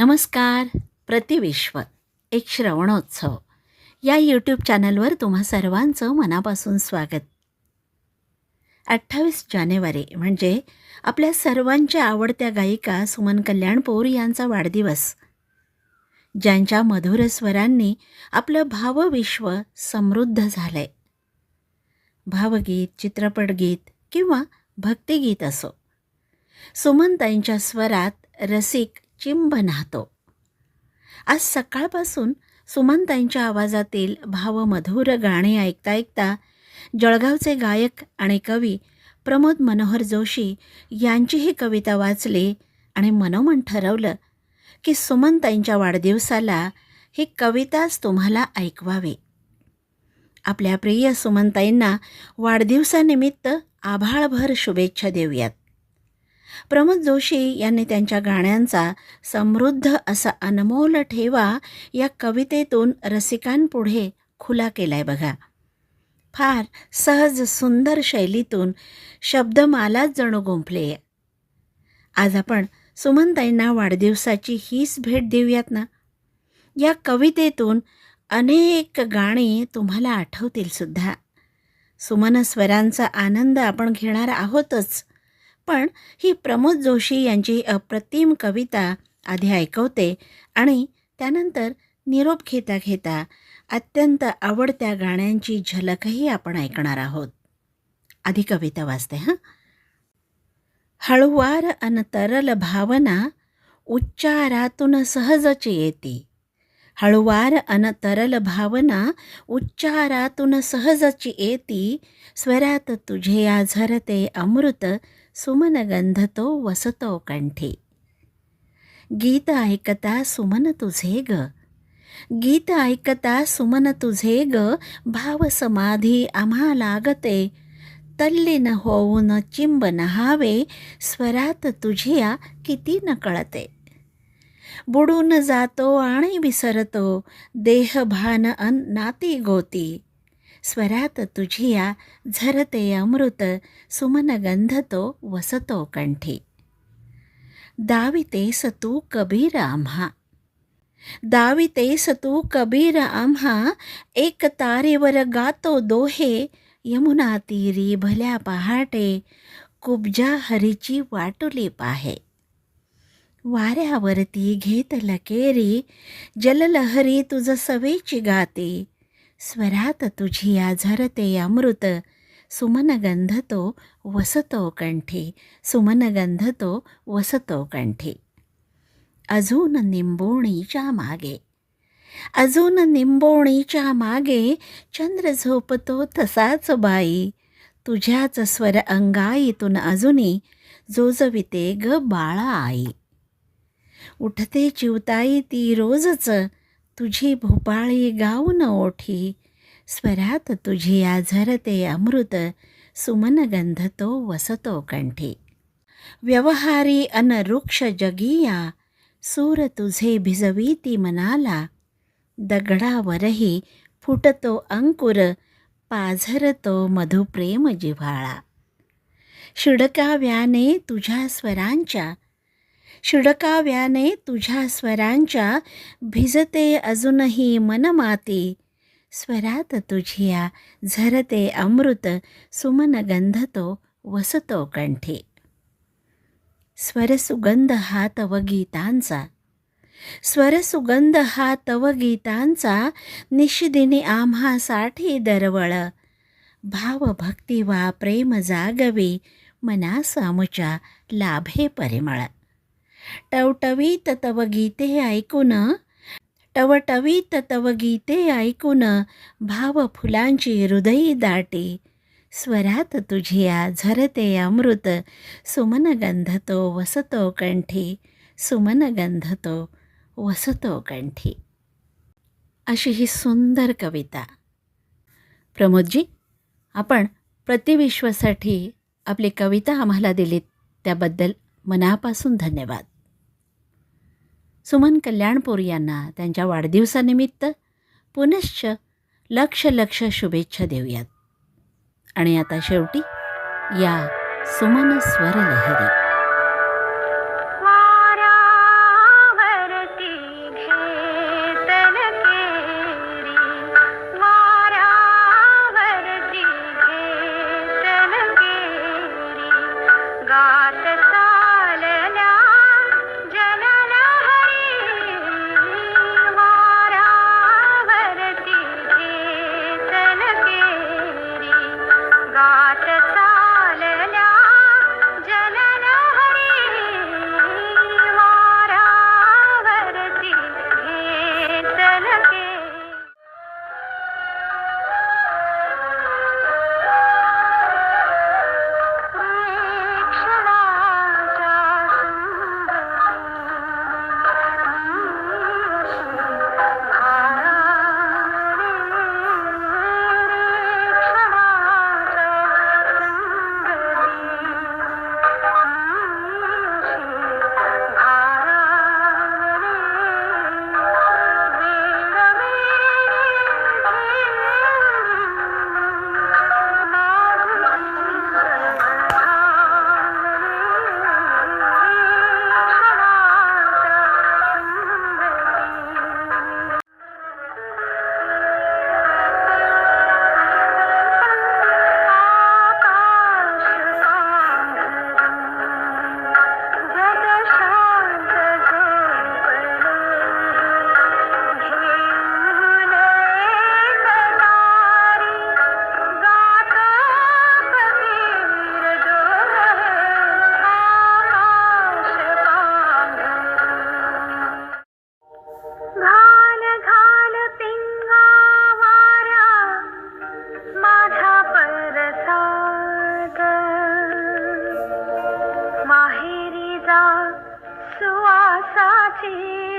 नमस्कार प्रतिविश्व एक श्रवणोत्सव. या यूट्यूब चॅनलवर तुम्हा सर्वांचं मनापासून स्वागत. अठ्ठावीस जानेवारी म्हणजे आपल्या सर्वांच्या आवडत्या गायिका सुमन कल्याणपूर यांचा वाढदिवस. ज्यांच्या मधुर स्वरांनी आपलं भावविश्व समृद्ध झालंय. भावगीत चित्रपटगीत किंवा भक्तिगीत असो. सुमनताईंच्या स्वरात रसिक चिंब नाहतो. आज सकाळपासून सुमनताईंच्या आवाजातील भावमधुर गाणे ऐकता ऐकता जळगावचे गायक आणि कवी प्रमोद मनोहर जोशी यांचीही कविता वाचली आणि मनोमन ठरवलं की सुमनताईंच्या वाढदिवसाला ही कविताच तुम्हाला ऐकवावी. आपल्या प्रिय सुमनताईंना वाढदिवसानिमित्त आभाळभर शुभेच्छा देऊयात. प्रमोद जोशी यांनी त्यांच्या गाण्यांचा समृद्ध असा अनमोल ठेवा या कवितेतून रसिकांपुढे खुला केलाय बघा. फार सहज सुंदर शैलीतून शब्दमालाच जणू गुंफले. आज आपण सुमनताईंना वाढदिवसाची हीच भेट देऊयात ना? या कवितेतून अनेक गाणी तुम्हाला आठवतील सुद्धा. सुमनस्वरांचा आनंद आपण घेणार आहोतच. पण ही प्रमोद जोशी यांची अप्रतिम कविता आधी ऐकवते आणि त्यानंतर निरोप घेता घेता अत्यंत आवडत्या गाण्यांची झलकही आपण ऐकणार आहोत. आधी कविता वाचते हां. हळुवार अन तरल भावना उच्चारातून सहजच येते हळुवार अन तरल भावना उच्चारातून सहजच येती स्वरात तुझे आझरते अमृत सुमन गंधतो वसतो कंठी. गीत ऐकता सुमन तुझे ग. गीत ऐकता सुमन तुझे ग. भाव समाधी आम्हा लागते. तल्लीन होऊन चिंब नहावे. स्वरात तुझिया किती न कळते बुडून जातो आणि विसरतो. देहभान अन नाती गोती. स्वरात तुझिया झरते अमृत सुमनगंध तो वसतो कंठी. दावितेस तू कबीर आम्हा. दावितेस तू कबीर आम्हा एक तारेवर गातो दोहे यमुना तीरी भल्या पहाटे कुबजा हरीची वाटुली पाहे. वाऱ्यावरती घेत लकेरी जललहरी तुझ सवेची गाते स्वरात तुझी आझरते अमृत. सुमनगंध तो वसतो कंठी. सुमनगंध तो वसतो कंठी. अजून निंबोणीच्या मागे. अजून निंबोणीच्या मागे चंद्र झोपतो तसाच बाई. तुझ्याच स्वर अंगाईतून अजूनी जोजविते ग बाळा आई उठते चिवताई ती रोजच. तुझी भोपाळी गाऊन ओठी. स्वरात तुझी आझरते अमृत सुमनगंध तो वसतो कंठी. व्यवहारी अनरुक्ष जगिया सूर तुझे भिजवीती मनाला. दगडावरही फुटतो अंकुर पाझरतो मधुप्रेम जिव्हाळा. शिडकाव्याने तुझ्या स्वरांच्या शिडकाव्याने तुझ्या स्वरांच्या भिजते अजूनही मनमाती. स्वरात तुझिया झरते अमृत सुमन गंधतो वसतो कंठे. स्वरसुगंध हा तव गीतांचा स्वरसुगंध हा तव गीतांचा निशिदिनी आम्हासाठी दरवळ. भावभक्ती वा प्रेम जागवी मनास आमुच्या लाभे परिमळ. टवटवीत तव गीते ऐकून. टवटवीत तव गीते ऐकून. भाव फुलांची हृदयी दाटी. स्वरात तुझिया झरते अमृत. सुमन गंधतो वसतो कंठी. सुमन गंधतो वसतो कंठी. अशी ही सुंदर कविता. प्रमोदजी आपण प्रतिविश्वासाठी आपली कविता आम्हाला दिलीत. त्याबद्दल मनापासून धन्यवाद. सुमन कल्याणपूर यांना त्यांच्या वाढदिवसानिमित्त पुनश्च लक्ष लक्ष शुभेच्छा देऊयात. आणि आता शेवटी या सुमन स्वरलहरी see.